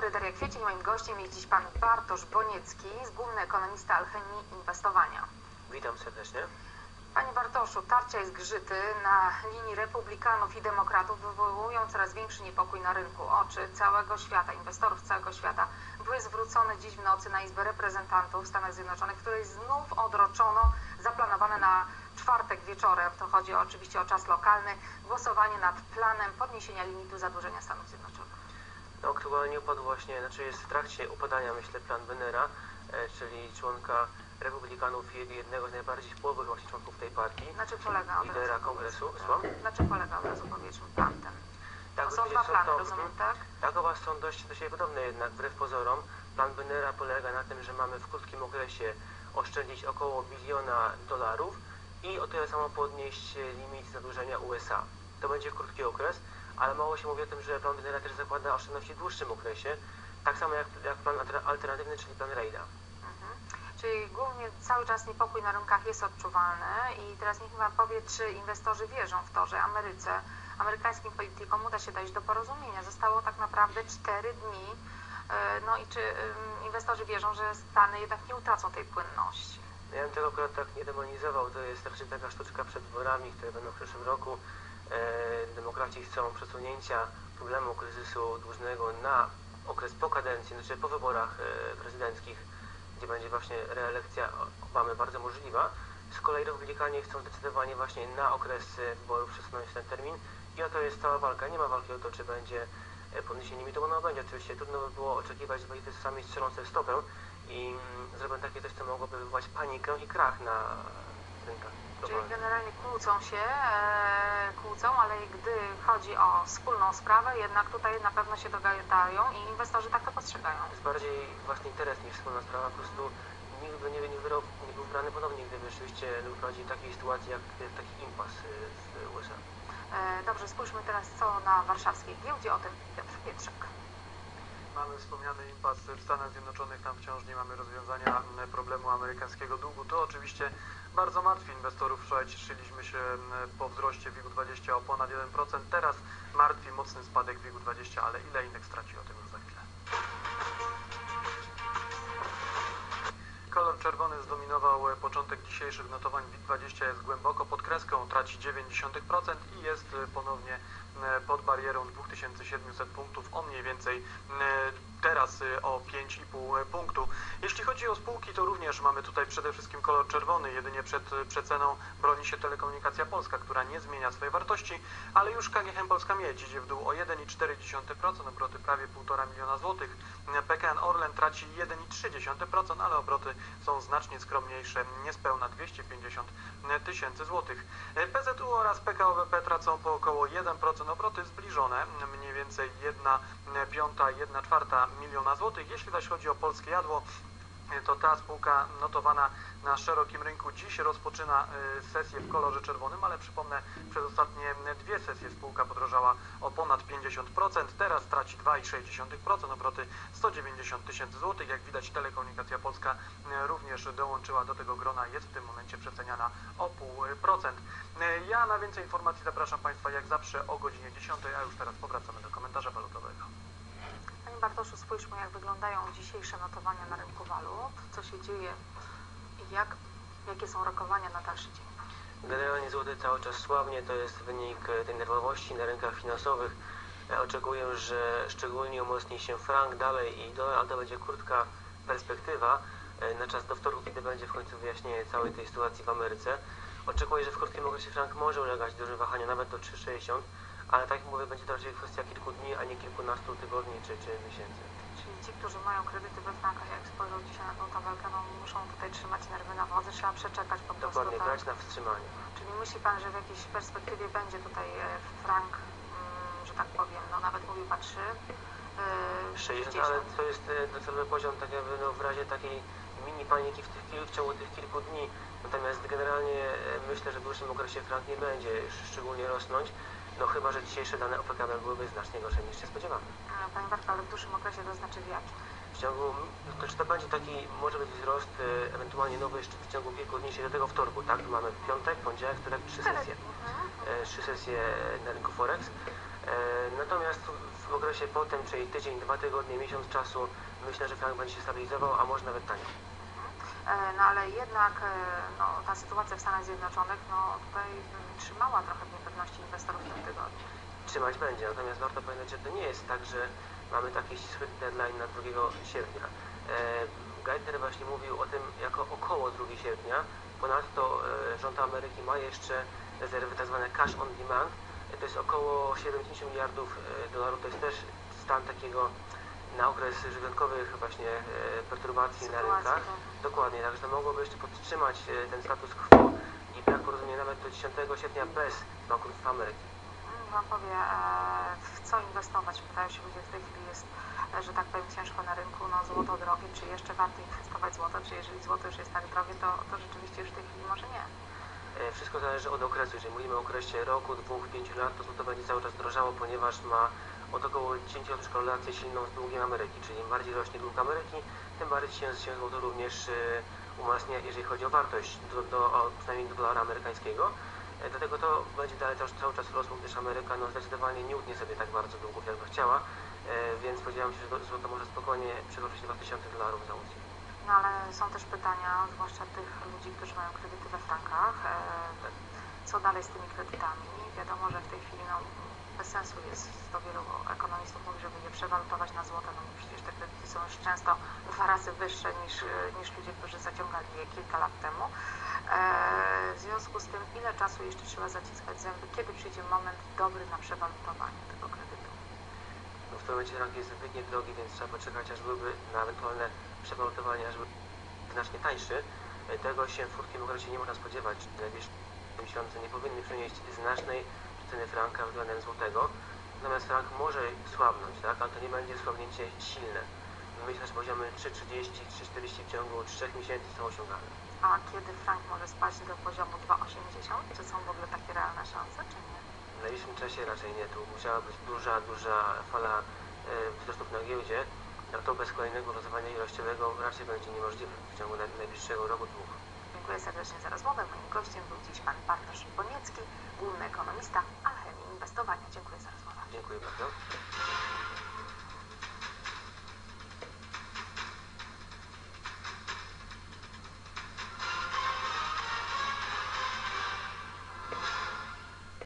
dobry, Daria Kwiecień. Moim gościem jest dziś pan Bartosz Boniecki, główny ekonomista Alchemii Inwestowania. Witam serdecznie. Panie Bartoszu, tarcia i zgrzyty na linii republikanów i demokratów wywołują coraz większy niepokój na rynku. Oczy całego świata, inwestorów całego świata były zwrócone dziś w nocy na Izbę Reprezentantów Stanów Zjednoczonych, której znów odroczono zaplanowane na czwartek wieczorem, to chodzi oczywiście o czas lokalny, głosowanie nad planem podniesienia limitu zadłużenia Stanów Zjednoczonych. Aktualnie upadł właśnie, znaczy jest w trakcie upadania, myślę, plan Benera, e, czyli członka republikanów, jed- jednego z najbardziej wpływowych właśnie członków tej partii, Na czym polega od lidera kongresu. Słucham? Na czym polega od razu powiedzmy plan ten? Tak, są dwa plany, to- rozumiem, tak? Tak, oba są dość do siebie podobne jednak, wbrew pozorom. Plan Benera polega na tym, że mamy w krótkim okresie oszczędzić około biliona dolarów i o tyle samo podnieść limit zadłużenia USA. To będzie krótki okres, ale mało się mówi o tym, że plan Benera też zakłada oszczędności w dłuższym okresie, tak samo jak, jak plan alter- alternatywny, czyli plan Reida. Mhm. Czyli głównie cały czas niepokój na rynkach jest odczuwalny i teraz niech mi Pan powie, czy inwestorzy wierzą w to, że Ameryce, amerykańskim politykom uda się dojść do porozumienia. Zostało tak naprawdę 4 dni. E, No i czy inwestorzy wierzą, że Stany jednak nie utracą tej płynności? Ja bym tego akurat tak nie demonizował, to jest raczej taka sztuczka przed wyborami, które będą w przyszłym roku. E, demokraci chcą przesunięcia problemu kryzysu dłużnego na okres po kadencji, znaczy po wyborach e, prezydenckich, gdzie będzie właśnie reelekcja Obamy bardzo możliwa. Z kolei republikanie chcą zdecydowanie właśnie na okres wyborów przesunąć ten termin i oto jest cała walka. Nie ma walki o to, czy będzie e, podniesienie limitu, bo ono będzie oczywiście. Trudno by było oczekiwać, będzie to sami strzelące w stopę i mm, zrobią takie coś, co mogłoby wywołać panikę i krach na Czyli generalnie kłócą się, e, kłócą, ale gdy chodzi o wspólną sprawę, jednak tutaj na pewno się dogadają i inwestorzy tak to postrzegają. jest bardziej właśnie interes niż wspólna sprawa. Po prostu nikt by nie, nie, wyrok, nie był brany ponownie, gdyby rzeczywiście doprowadził do takiej sytuacji, jak e, taki impas e, w USA. E, Dobrze, spójrzmy teraz co na warszawskiej giełdzie, o tym Piotr Pietrzak. Mamy wspomniany impas w Stanach Zjednoczonych, tam wciąż nie mamy rozwiązania m, problemu amerykańskiego długu. To oczywiście bardzo martwi inwestorów. Wczoraj cieszyliśmy się po wzroście WIG-20 o ponad 1%. Teraz martwi mocny spadek WIG-20, ale ile indeks straci o tym za chwilę. Czerwony zdominował początek dzisiejszych notowań. WIG20 jest głęboko pod kreską, traci 0,9% i jest ponownie e, pod barierą 2700 punktów, o mniej więcej e, teraz e, o 5,5 punktu. Jeśli chodzi o spółki, to również mamy tutaj przede wszystkim kolor czerwony. Jedynie przed przeceną broni się Telekomunikacja Polska, która nie zmienia swojej wartości, ale już KGHM Polska Miedź idzie w dół o 1,4%, obroty prawie 1,5 miliona złotych. PKN Orlen traci 1,3%, ale obroty są znacznie skromniejsze, niespełna 250 tysięcy złotych. PZU oraz PKO BP tracą po około 1%, obroty zbliżone, mniej więcej 1 piąta, 1 czwarta miliona złotych. Jeśli zaś chodzi o polskie jadło, to ta spółka notowana na szerokim rynku dziś rozpoczyna y, sesję w kolorze czerwonym, ale przypomnę, przez ostatnie dwie sesje spółka podrożała o ponad 50%, teraz traci 2,6%, obroty 190 tysięcy złotych. Jak widać Telekomunikacja Polska y, również dołączyła do tego grona, jest w tym momencie przeceniana o pół procent. Ja na więcej informacji zapraszam Państwa jak zawsze o godzinie 10, a już teraz powracamy do komentarza walutowego. Bartoszu, spójrzmy jak wyglądają dzisiejsze notowania na rynku walut, co się dzieje i jak, jakie są rokowania na dalszy dzień. Generalnie złoty cały czas słabnie, to jest wynik e, tej nerwowości na rynkach finansowych. Oczekuję, że szczególnie umocni się frank dalej i dolar, ale to będzie krótka perspektywa e, na czas do wtorku, kiedy będzie w końcu wyjaśnienie całej tej sytuacji w Ameryce. Oczekuję, że w krótkim okresie frank może ulegać dużym wahaniom, nawet do 3,60, ale tak jak mówię, będzie to raczej kwestia kilku dni, a nie kilkunastu tygodni czy, czy miesięcy. Czyli ci, którzy mają kredyty we frankach, jak spojrzą dzisiaj na tą tabelkę, no muszą tutaj trzymać nerwy na wodzy, trzeba przeczekać po prostu. Dokładnie, tak? brać na wstrzymanie. Czyli myśli Pan, że w jakiejś perspektywie będzie tutaj e, frank, mm, że tak powiem, no nawet mówił Pan 3, e, 60, 60. ale to jest e, docelowy poziom tak jakby no, w razie takiej mini paniki w, tych, w ciągu tych kilku dni. Natomiast generalnie e, myślę, że w dłuższym okresie frank nie będzie sz- szczególnie rosnąć, no chyba, że dzisiejsze dane OPKB byłyby znacznie gorsze niż się spodziewamy. E, Panie Bartku, ale w dłuższym okresie to znaczy w jakim? W ciągu, to czy to będzie taki, może być wzrost, e, ewentualnie nowy szczyt w ciągu kilku dni, czyli do tego wtorku, tak? Mamy piątek, poniedziałek, wtorek, trzy sesje. Mhm. E, Trzy sesje na rynku Forex. E, Natomiast w- okresie potem, czyli tydzień, dwa tygodnie, miesiąc czasu, myślę, że frank będzie się stabilizował, a może nawet taniej. E, No ale jednak e, no, ta sytuacja w Stanach Zjednoczonych no, tutaj trzymała trochę w niepewności inwestorów w tym tygodniu. trzymać będzie. Natomiast warto pamiętać, że to nie jest tak, że mamy taki ścisły deadline na 2 sierpnia. E, Geithner właśnie mówił o tym jako około 2 sierpnia. Ponadto e, rząd Ameryki ma jeszcze rezerwy tzw. cash on demand. E, To jest około 70 miliardów e, dolarów. To jest też stan takiego na okres wyjątkowych właśnie e, perturbacji na Sytuacji, rynkach. tak. Dokładnie, także to mogłoby jeszcze podtrzymać e, ten status quo jak rozumiem nawet do 10 sierpnia bez bankructwa Ameryki. Mm, Wam powie, e, w co inwestować. Pytają się ludzie, w tej chwili jest, e, że tak powiem, ciężko na rynku, no złoto drogie, czy jeszcze warto inwestować w złoto, czy jeżeli złoto już jest tak drogie, to, to rzeczywiście już w tej chwili może nie. E, Wszystko zależy od okresu. Jeżeli mówimy o okresie roku, dwóch, pięciu lat, to złoto będzie cały czas drożało, ponieważ ma od około 10 lat korelację silną z długiem Ameryki. Czyli im bardziej rośnie dług Ameryki, tym bardziej się, się złoto również umacnia, jeżeli chodzi o wartość, do, do, o, przynajmniej do dolara amerykańskiego. E, Dlatego to będzie dalej cały, cały czas rosło, gdyż Ameryka no, zdecydowanie nie utnie sobie tak bardzo długów, jakby chciała, e, więc spodziewam się, że do- złoto może spokojnie przekroczyć 2000 dolarów za uncję. No ale są też pytania, zwłaszcza tych ludzi, którzy mają kredyty we frankach, e, co dalej z tymi kredytami. Wiadomo, że w tej chwili no, bez sensu jest, to wielu ekonomistów mówi, żeby je przewalutować na złoto, no bo przecież te kredyty są już często dwa razy wyższe niż, e, niż ludzie, którzy zaciągali je kilka lat temu. E, w związku z tym, ile czasu jeszcze trzeba zaciskać zęby, kiedy przyjdzie moment dobry na przewalutowanie tego kredytu? No, w tym momencie rank jest zbytnie drogi, więc trzeba poczekać, aż byłby na ewentualne przewalutowanie, aż byłby znacznie tańszy. E, Tego się w krótkim okresie nie można spodziewać. Najbliższe miesiące nie powinny przynieść znacznej ceny franka względem złotego. Natomiast frank może słabnąć, tak? ale to nie będzie słabnięcie silne. Myślę, że poziomy 3,30, 3,40 w ciągu 3 miesięcy są osiągalne. A kiedy frank może spaść do poziomu 2,80? Czy są w ogóle takie realne szanse, czy nie? W najbliższym czasie raczej nie. Tu musiała być duża, duża fala e, wzrostów na giełdzie, a to bez kolejnego rozowania ilościowego raczej będzie niemożliwe w ciągu naj- najbliższego roku, dwóch. Dziękuję serdecznie za rozmowę. Moim gościem był dziś pan Bartosz Boniecki, główny ekonomista Alchemii Inwestowania.